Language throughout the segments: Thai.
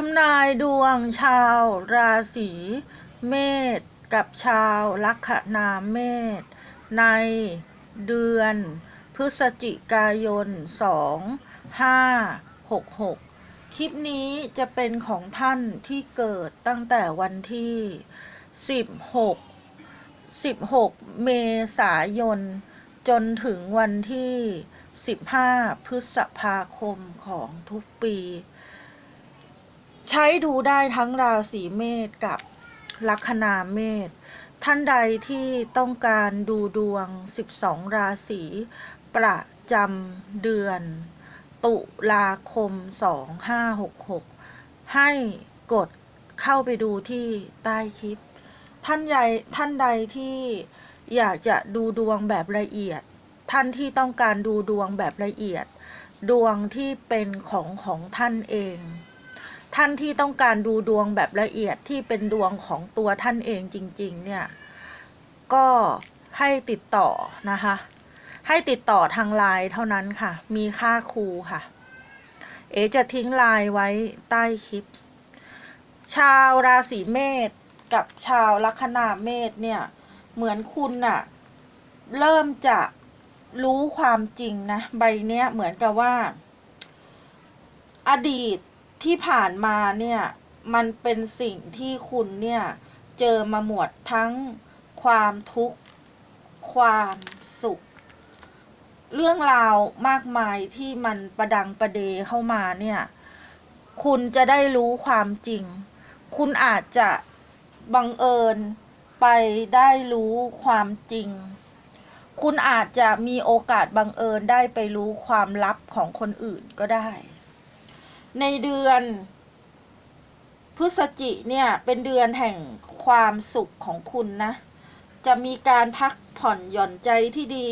ทำนายดวงชาวราศีเมษกับชาวลัคนาเมษในเดือนพฤศจิกายน 2566 คลิปนี้จะเป็นของท่านที่เกิดตั้งแต่วันที่ 16 16 เมษายน จนถึงวันที่ 15 พฤษภาคมของทุกปี ใช้ดูได้ทั้งราศีเมษกับลัคนาเมษ ท่านใดที่ต้องการดูดวง 12 ราศีประจำเดือน ตุลาคม 2566 ให้กดเข้าไปดูที่ใต้คลิป ท่านใหญ่ท่านใดที่อยากจะดูดวงแบบละเอียด ท่านที่ต้องการดูดวงแบบละเอียด ดวงที่เป็นของของท่านเอง ท่านที่ต้องการดูดวงแบบละเอียดที่เป็นดวงของตัวท่านเองจริง ๆ เนี่ย ก็ให้ติดต่อนะคะ ให้ติดต่อทางไลน์เท่านั้นค่ะ มีค่าครูค่ะ เอจะทิ้งไลน์ไว้ใต้คลิป ชาวราศีเมษกับชาวลัคนาเมษเนี่ย เหมือนคุณน่ะ เริ่มจะรู้ความจริงนะ ใบเนี้ยเหมือนกับว่า อดีต ที่ผ่านมาเนี่ยมันเป็นสิ่งที่คุณเนี่ยเจอมาหมดทั้งความทุกข์ความสุข เรื่องราวมากมายที่มันประดังประเดเข้ามาเนี่ยคุณจะได้รู้ความจริง คุณอาจจะบังเอิญไปได้รู้ความจริง คุณอาจจะมีโอกาสบังเอิญได้ไปรู้ความลับของคนอื่นก็ได้ ในเดือนพฤศจิเนี่ยเป็นเดือนแห่งความสุขของคุณนะ จะมีการพักผ่อนหย่อนใจที่ดี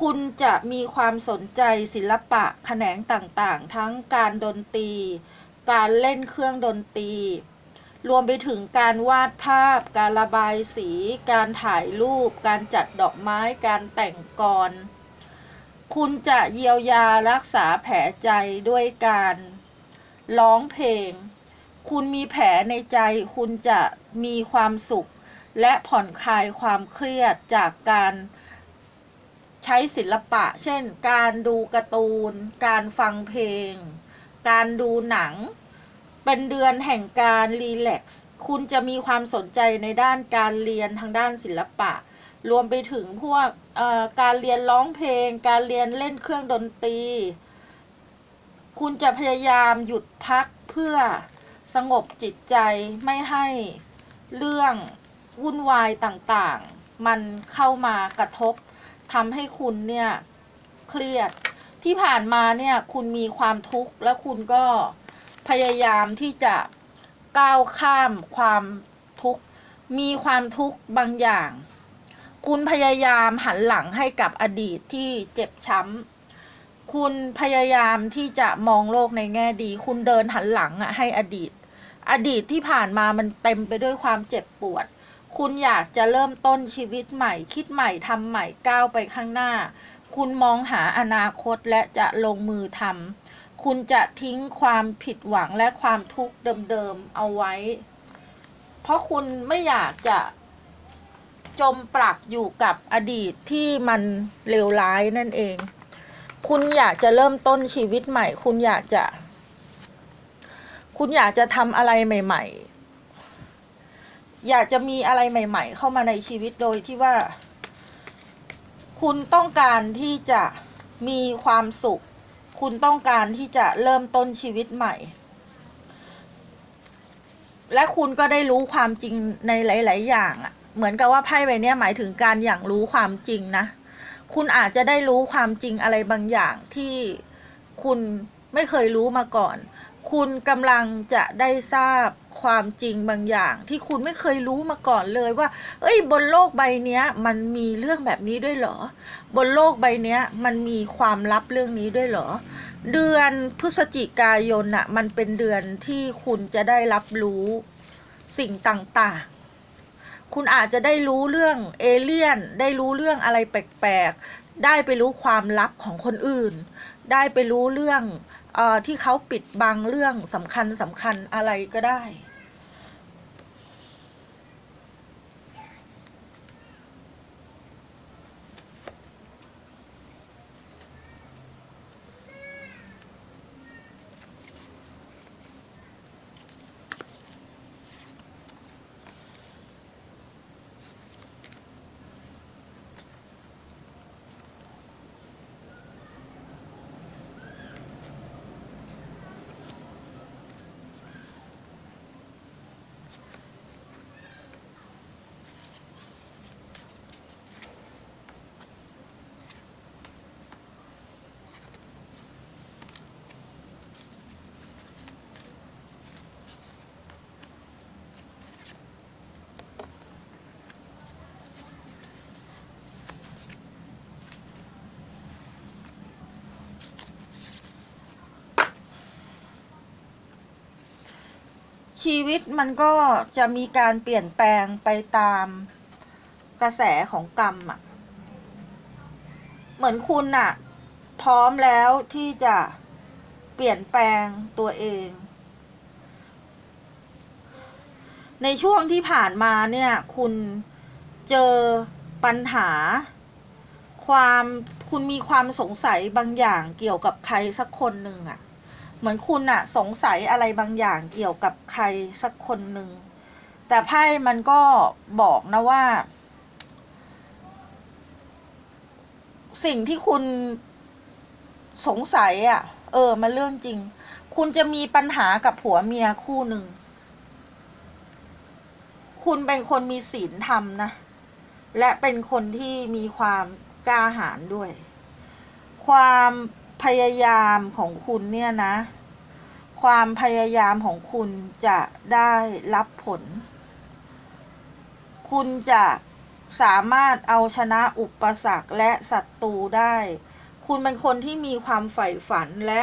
คุณจะมีความสนใจศิลปะแขนงต่างๆ ทั้งการดนตรี การเล่นเครื่องดนตรี รวมไปถึงการวาดภาพ การระบายสี การถ่ายรูป การจัดดอกไม้ การแต่งกร คุณจะเยียวยารักษาแผลใจด้วยการ ร้องเพลง คุณมีแผลในใจ คุณจะมีความสุข และผ่อนคลายความเครียดจากการใช้ศิลปะ เช่น การดูการ์ตูน การฟังเพลง การดูหนัง เป็นเดือนแห่งการรีแลกซ์ คุณจะมีความสนใจในด้านการเรียนทางด้านศิลปะ รวมไปถึงพวกการเรียนร้องเพลง การเรียนเล่นเครื่องดนตรี คุณจะพยายามหยุดพักเพื่อสงบจิตใจไม่ให้เรื่องวุ่นวายต่างๆ มันเข้ามากระทบทำให้คุณเนี่ยเครียดที่ผ่านมาเนี่ยคุณมีความทุกข์แล้วคุณก็พยายามที่จะก้าวข้ามความทุกข์มีความทุกข์บางอย่าง คุณพยายามหันหลังให้กับอดีตที่เจ็บช้ำ คุณพยายามที่จะมองโลกในแง่ดี คุณเดินหันหลังอะให้อดีต อดีตที่ผ่านมามันเต็มไปด้วยความเจ็บปวด คุณอยากจะเริ่มต้นชีวิตใหม่ คิดใหม่ทำใหม่ก้าวไปข้างหน้า คุณมองหาอนาคตและจะลงมือทำคุณจะทิ้งความผิดหวังและความทุกข์เดิมๆเอาไว้ เพราะคุณไม่อยากจะจมปลักอยู่กับอดีตที่มันเลวร้ายนั่นเอง คุณอยากจะเริ่มต้นชีวิตใหม่ คุณอยากจะ คุณอยากจะทำอะไรใหม่ ๆ อยากจะมีอะไรใหม่ ๆ เข้ามาในชีวิตโดยที่ว่า คุณต้องการที่จะมีความสุข คุณต้องการที่จะเริ่มต้นชีวิตใหม่ และคุณก็ได้รู้ความจริงในหลาย ๆ อย่างอะเหมือนกับว่าไพ่ใบนี้หมายถึงการอย่างรู้ความจริงนะ คุณอาจจะได้รู้ความจริงอะไรบางอย่างที่คุณไม่เคยรู้มาก่อน คุณกำลังจะได้ทราบความจริงบางอย่าง ที่คุณไม่เคยรู้มาก่อนเลยว่า เอ้ย บนโลกใบนี้มันมีเรื่องแบบนี้ด้วยเหรอ บนโลกใบนี้มันมีความลับเรื่องนี้ด้วยเหรอ เดือนพฤศจิกายนน่ะ มันเป็นเดือนที่คุณจะได้รับรู้สิ่งต่างๆ คุณอาจจะได้รู้เรื่องเอเลี่ยน ได้รู้เรื่องอะไรแปลกได้ไปรู้ความลับของคนอื่น ได้ไปรู้เรื่องอที่เขาปิดบังเรื่องสำคัญสำคัญอะไรก็ได้ ชีวิตมันก็จะมีการเปลี่ยนแปลงไปตามกระแสของกรรมอะเหมือนคุณน่ะพร้อมแล้วที่จะเปลี่ยนแปลงตัวเอง ในช่วงที่ผ่านมาเนี่ย คุณเจอปัญหา ความคุณมีความสงสัยบางอย่างเกี่ยวกับใครสักคนหนึ่งอะ เหมือนคุณอะสงสัยอะไรบางอย่างเกี่ยวกับใครสักคนหนึ่ง แต่ไพ่มันก็บอกนะว่า สิ่งที่คุณสงสัยอะเออ มันเรื่องจริง คุณจะมีปัญหากับผัวเมียคู่หนึ่ง คุณเป็นคนมีศีลธรรมนะ และเป็นคนที่มีความกล้าหาญด้วย ความ พยายามของคุณเนี่ยนะ ความพยายามของคุณจะได้รับผล คุณจะสามารถเอาชนะอุปสรรคและศัตรูได้ คุณเป็นคนที่มีความใฝ่ฝันและ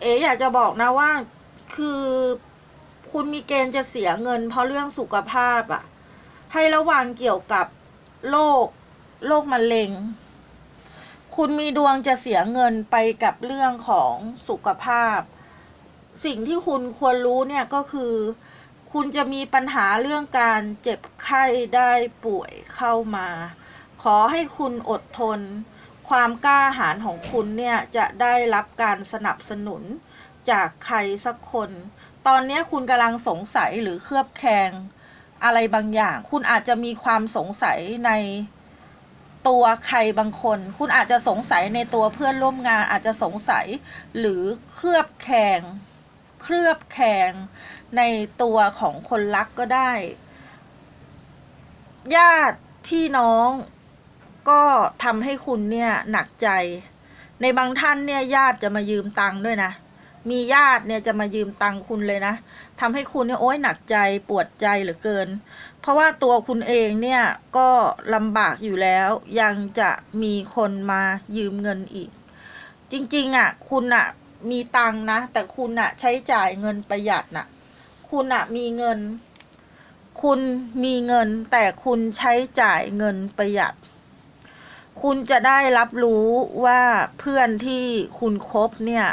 เอ๋อยากจะบอกนะว่า คือคุณมีเกณฑ์จะเสียเงิน เพราะเรื่องสุขภาพอะ่ะ ให้ระวังเกี่ยวกับโรคโรคมะเร็ง คุณมีดวงจะเสียเงินไปกับเรื่องของสุขภาพ สิ่งที่คุณควรรู้เนี่ยก็คือ คุณจะมีปัญหาเรื่องการเจ็บไข้ได้ป่วยเข้ามา ขอให้คุณอดทน ความกล้าหาญของคุณเนี่ยจะได้รับการสนับสนุนจากใครสักคน ตอนนี้คุณกำลังสงสัยหรือเคลือบแคลงอะไรบางอย่าง คุณอาจจะมีความสงสัยใน ตัวใครบางคน คุณอาจจะสงสัยในตัวเพื่อนร่วมงานอาจจะสงสัย หรือเคลือบแคลงเคลือบแคลงในตัวของคนรักก็ได้ ญาติพี่น้องก็ทำให้คุณเนี่ยหนักใจ ในบางท่านเนี่ยญาติจะมายืมตังค์ด้วยนะ มีญาติเนี่ยจะมายืมตังค์คุณเลยนะทำให้คุณเนี่ยโอ๊ยหนักใจปวดใจเหลือเกิน เพราะว่าตัวคุณเองเนี่ยก็ลำบากอยู่แล้ว ยังจะมีคนมายืมเงินอีก จริงๆอะ คุณอะ มีตังนะ แต่คุณอะ ใช้จ่ายเงินประหยัดน่ะ คุณอะ มีเงิน คุณมีเงิน แต่คุณใช้จ่ายเงินประหยัด คุณจะได้รับรู้ว่าเพื่อนที่คุณคบเนี่ย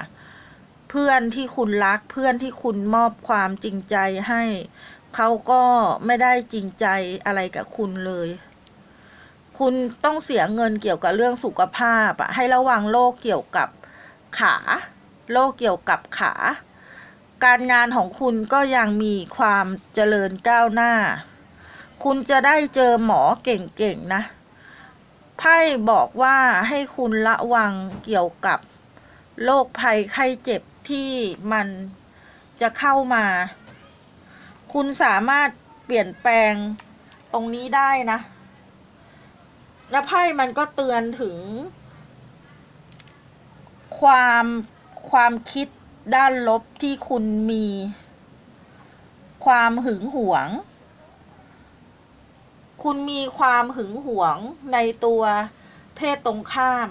เพื่อนที่คุณรัก เพื่อนที่คุณมอบความจริงใจให้ เขาก็ไม่ได้จริงใจอะไรกับคุณเลย คุณต้องเสียเงินเกี่ยวกับเรื่องสุขภาพอะให้ระวังโรคเกี่ยวกับขาโรคเกี่ยวกับขา การงานของคุณก็ยังมีความเจริญก้าวหน้า คุณจะได้เจอหมอเก่งๆนะไพ่บอกว่าให้คุณระวังเกี่ยวกับโรคภัยไข้เจ็บที่มันจะเข้ามา คุณสามารถเปลี่ยนแปลงตรงนี้ได้นะ และไพ่มันก็เตือนถึง ความความคิดด้านลบที่คุณมี ความหึงหวง คุณมีความหึงหวงในตัวเพศตรงข้าม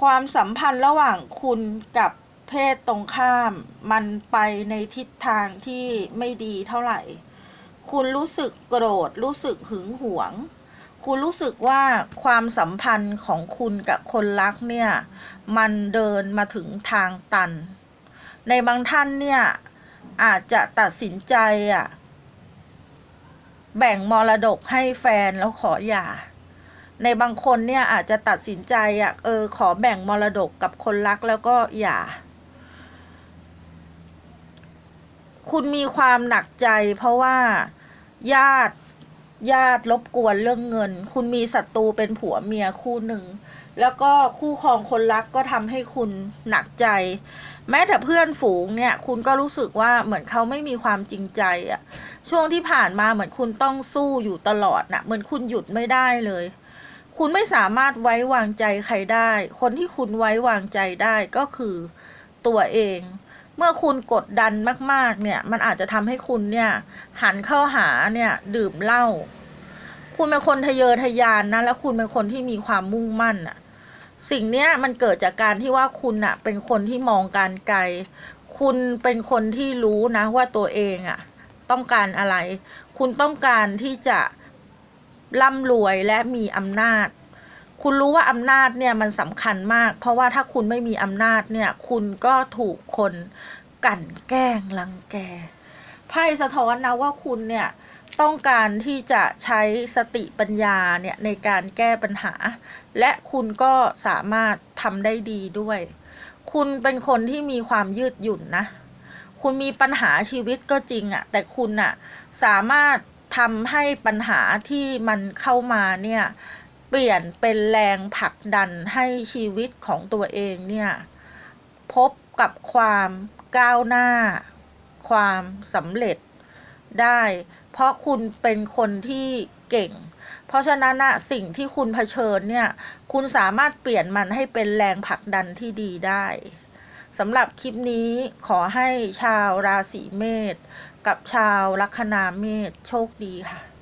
ความสัมพันธ์ระหว่างคุณกับ เพศตรงข้าม มันไปในทิศทางที่ไม่ดีเท่าไหร่ คุณรู้สึกโกรธ รู้สึกหึงหวง คุณรู้สึกว่าความสัมพันธ์ของคุณกับคนรักเนี่ย มันเดินมาถึงทางตัน ในบางท่านเนี่ย อาจจะตัดสินใจอะแบ่งมรดกให้แฟนแล้วขอหย่า ในบางคนเนี่ยอาจจะตัดสินใจอะเออขอแบ่งมรดกกับคนรักแล้วก็หย่า คุณมีความหนักใจ เพราะว่าญาติญาติรบกวนเรื่องเงิน คุณมีศัตรูเป็นผัวเมียคู่หนึ่ง แล้วก็คู่ครองคนรักก็ทำให้คุณหนักใจ แม้แต่เพื่อนฝูงเนี่ย คุณก็รู้สึกว่าเหมือนเขาไม่มีความจริงใจอะช่วงที่ผ่านมาเหมือนคุณต้องสู้อยู่ตลอดนะเหมือนคุณหยุดไม่ได้เลย คุณไม่สามารถไว้วางใจใครได้ คนที่คุณไว้วางใจได้ก็คือตัวเอง เมื่อคุณกดดันมาก ๆ เนี่ย มันอาจจะทำให้คุณเนี่ย หันเข้าหาเนี่ย ดื่มเหล้าคุณเป็นคนทะเยอทะยานนะ แล้วคุณเป็นคนที่มีความมุ่งมั่นอะสิ่งเนี้ยมันเกิดจากการที่ว่าคุณอะเป็นคนที่มองการไกล คุณเป็นคนที่รู้นะว่าตัวเองอะต้องการอะไร คุณต้องการที่จะร่ำรวยและมีอำนาจ คุณรู้ว่าอำนาจเนี่ยมันสำคัญมาก เพราะว่าถ้าคุณไม่มีอำนาจเนี่ย คุณก็ถูกคนกลั่นแกล้งรังแกไพ่สะท้อนนะว่าคุณเนี่ยต้องการที่จะใช้สติปัญญาเนี่ยในการแก้ปัญหา และคุณก็สามารถทำได้ดีด้วย คุณเป็นคนที่มีความยืดหยุ่นนะ คุณมีปัญหาชีวิตก็จริงอะแต่คุณอะสามารถทำให้ปัญหาที่มันเข้ามาเนี่ย ปลี่ยนเป็นแรงผลักดันให้ชีวิตของตัวเองเนี่ย พบกับความก้าวหน้า ความสำเร็จได้ เพราะคุณเป็นคนที่เก่ง เพราะฉะนั้นอะสิ่งที่คุณเผชิญเนี่ย คุณสามารถเปลี่ยนมันให้เป็นแรงผลักดันที่ดีได้สำหรับคลิปนี้ขอให้ชาวราศีเมษกับชาวลัคนาเมษโชคดีค่ะ